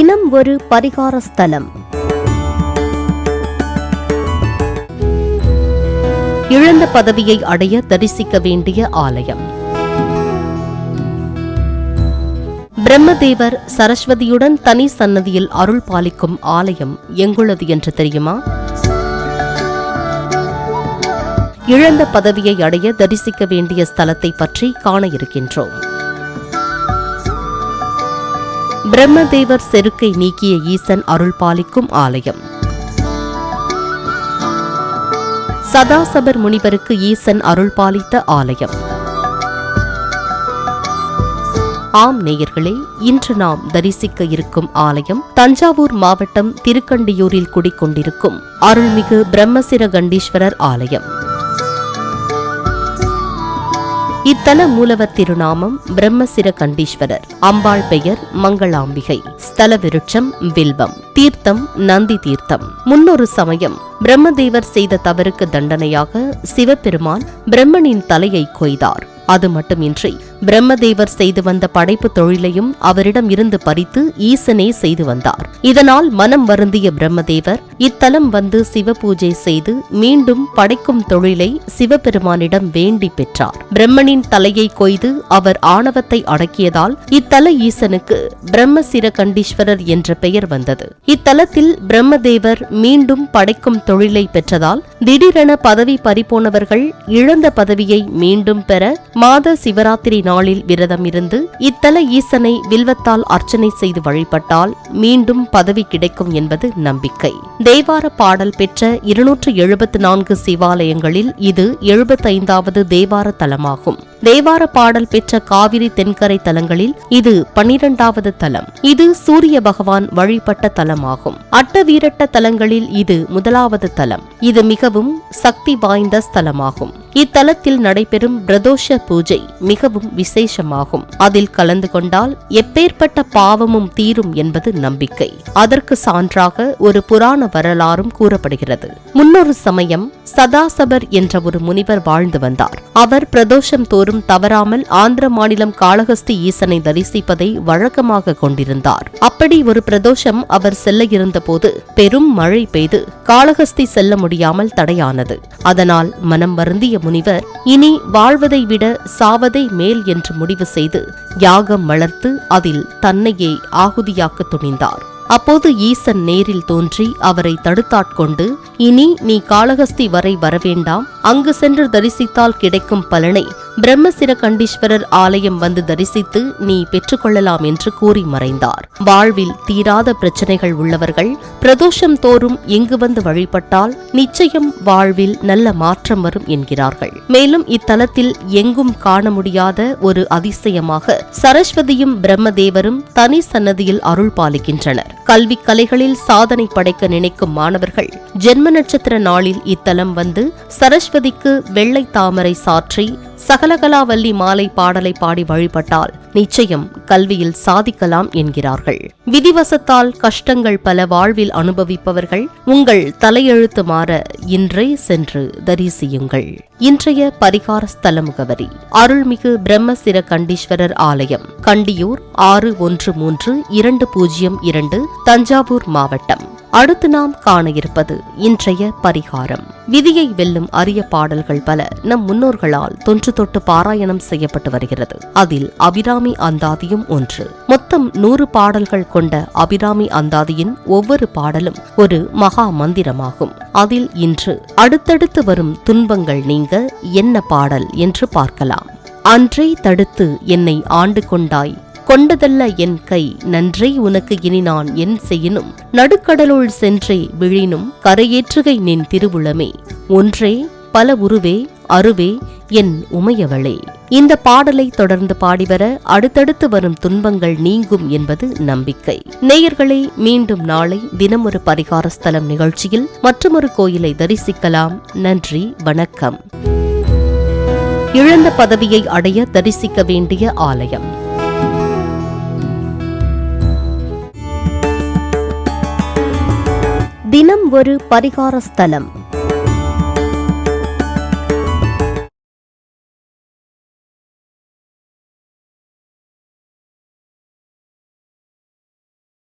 தினம் ஒரு பரிகார ஸ்தலம். இழந்த பதவியை அடைய தரிசிக்க வேண்டிய ஆலயம். பிரம்மதேவர் சரஸ்வதியுடன் தனி சன்னதியில் அருள் பாலிக்கும் ஆலயம் எங்குள்ளது என்று தெரியுமா? இழந்த பதவியை அடைய தரிசிக்க வேண்டிய ஸ்தலத்தை பற்றி காண இருக்கின்றோம். பிரம்மதேவர் செருக்கை நீக்கிய ஈசன் அருள் பாலிக்கும் ஆலயம். சதாசபர் முனிவருக்கு ஈசன் அருள் பாலித்த ஆலயம். ஆம் நேயர்களே இன்று நாம் தரிசிக்க இருக்கும் ஆலயம் தஞ்சாவூர் மாவட்டம் திருக்கண்டியூரில் குடிக்கொண்டிருக்கும் அருள்மிகு பிரம்மசிர கண்டீஸ்வரர் ஆலயம். இத்தல மூலவர் திருநாமம் பிரம்மசிர கண்டீஸ்வரர். அம்பாள் பெயர் மங்களாம்பிகை. ஸ்தல விருட்சம் வில்வம். தீர்த்தம் நந்தி தீர்த்தம். முன்னொரு சமயம் பிரம்மதேவர் செய்த தவறுக்கு தண்டனையாக சிவபெருமான் பிரம்மனின் தலையை கொய்தார். அது மட்டுமின்றி பிரம்மதேவர் செய்து வந்த படைப்பு தொழிலையும் அவரிடம் இருந்து பறித்து ஈசனே செய்து வந்தார். இதனால் மனம் வருந்திய பிரம்மதேவர் இத்தலம் வந்து சிவ பூஜை செய்து மீண்டும் படைக்கும் தொழிலை சிவபெருமானிடம் வேண்டி பெற்றார். பிரம்மனின் தலையை கொய்து அவர் ஆணவத்தை அடக்கியதால் இத்தல ஈசனுக்கு பிரம்மசிர கண்டீஸ்வரர் என்ற பெயர் வந்தது. இத்தலத்தில் பிரம்மதேவர் மீண்டும் படைக்கும் தொழிலை பெற்றதால் திடீரென பதவி பறிபோனவர்கள் இழந்த பதவியை மீண்டும் பெற மாத சிவராத்திரி நாளில் விரதம் இருந்து இத்தல ஈசனை வில்வத்தால் அர்ச்சனை செய்து வழிபட்டால் மீண்டும் பதவி கிடைக்கும் என்பது நம்பிக்கை. தேவார பாடல் பெற்ற இருநூற்று எழுபத்து நான்கு சிவாலயங்களில் இது எழுபத்தைந்தாவது தேவார தலமாகும். தேவார பாடல் பெற்ற காவிரி தென்கரை தலங்களில் இது பனிரெண்டாவது தலம். இது சூரிய பகவான் வழிபட்ட தலமாகும். அட்ட வீரட்ட தலங்களில் இது முதலாவது தலம். இது மிகவும் சக்தி வாய்ந்த ஸ்தலமாகும். இத்தலத்தில் நடைபெறும் பிரதோஷ பூஜை மிகவும் விசேஷமாகும். அதில் கலந்து கொண்டால் எப்பேற்பட்ட பாவமும் தீரும் என்பது நம்பிக்கை. அதற்கு சான்றாக ஒரு புராண வரலாறும் கூறப்படுகிறது. முன்னொரு சமயம் சதாசபர் என்ற ஒரு முனிவர் வாழ்ந்து வந்தார். அவர் பிரதோஷம் தோறும் தவறாமல் ஆந்திர மாநிலம் காளகஸ்தி ஈசனை தரிசிப்பதை வழக்கமாக கொண்டிருந்தார். அப்படி ஒரு பிரதோஷம் அவர் செல்ல இருந்தபோது பெரும் மழை பெய்து காளகஸ்தி செல்ல முடியாமல் தடையானது. அதனால் மனம் வருந்திய முனிவர் இனி வாழ்வதை விட சாவதை மேல் என்று முடிவு செய்து யாகம் வளர்த்து அதில் தன்னையே ஆகுதியாக்க துணிந்தார். அப்போது ஈசன் நேரில் தோன்றி அவரை தடுத்தாட்கொண்டு இனி நீ காளகஸ்தி வரை வரவேண்டாம் அங்கு சென்று தரிசித்தால் கிடைக்கும் பலனை பிரம்மசிர கண்டீஸ்வரர் ஆலயம் வந்து தரிசித்து நீ பெற்றுக்கொள்ளலாம் என்று கூறி மறைந்தார். வாழ்வில் தீராத பிரச்சனைகள் உள்ளவர்கள் பிரதோஷம் தோறும் இங்கு வந்து வழிபட்டால் நிச்சயம் வாழ்வில் நல்ல மாற்றம் வரும் என்கிறார்கள். மேலும் இத்தலத்தில் எங்கும் காண முடியாத ஒரு அதிசயமாக சரஸ்வதியும் பிரம்மதேவரும் தனி சன்னதியில் அருள் பாலிக்கின்றனர். கல்வி கலைகளில் சாதனை படைக்க நினைக்கும் மாணவர்கள் ஜென்ம நட்சத்திர நாளில் இத்தலம் வந்து சரஸ்வதிக்கு வெள்ளை தாமரை சாற்றி சகலகலாவல்லி மாலை பாடலை பாடி வழிபட்டால் நிச்சயம் கல்வியில் சாதிக்கலாம் என்கிறார்கள். விதிவசத்தால் கஷ்டங்கள் பல வாழ்வில் அனுபவிப்பவர்கள் உங்கள் தலையெழுத்து மாற இன்றே சென்று தரிசியுங்கள். இன்றைய பரிகார ஸ்தல முகவரி அருள்மிகு பிரம்மசிர கண்டீஸ்வரர் ஆலயம் கண்டியூர் ஆறு ஒன்று மூன்று இரண்டு பூஜ்ஜியம் இரண்டு தஞ்சாவூர் மாவட்டம். அடுத்து நாம் காண இருப்பது இன்றைய பரிகாரம். விதியை வெல்லும் அரிய பாடல்கள் பல நம் முன்னோர்களால் தொன்று தொட்டு பாராயணம் செய்யப்பட்டு வருகிறது. அதில் அபிராமி அந்தாதியும் ஒன்று. மொத்தம் நூறு பாடல்கள் கொண்ட அபிராமி அந்தாதியின் ஒவ்வொரு பாடலும் ஒரு மகா மந்திரமாகும். அதில் இன்று அடுத்தடுத்து வரும் துன்பங்கள் நீங்க என்ன பாடல் என்று பார்க்கலாம். அன்றை தடுத்து என்னை ஆண்டு கொண்டாய் கொண்டதல்ல என் கை. நன்றை உனக்கு இனி நான் என் செய்யினும். நடுக்கடலுள் சென்றே விழினும். கரையேற்றுகை நின் திருவுளமே. ஒன்றே பல உருவே அருவே என் உமையவளே. இந்த பாடலை தொடர்ந்து பாடிவர அடுத்தடுத்து வரும் துன்பங்கள் நீங்கும் என்பது நம்பிக்கை. நேயர்களே மீண்டும் நாளை தினமொரு பரிகாரஸ்தலம் பரிகார ஸ்தலம் நிகழ்ச்சியில் மற்றொரு கோயிலை தரிசிக்கலாம். நன்றி வணக்கம். இழந்த பதவியை அடைய தரிசிக்க வேண்டிய ஆலயம். தினம் ஒரு பரிகார ஸ்தலம்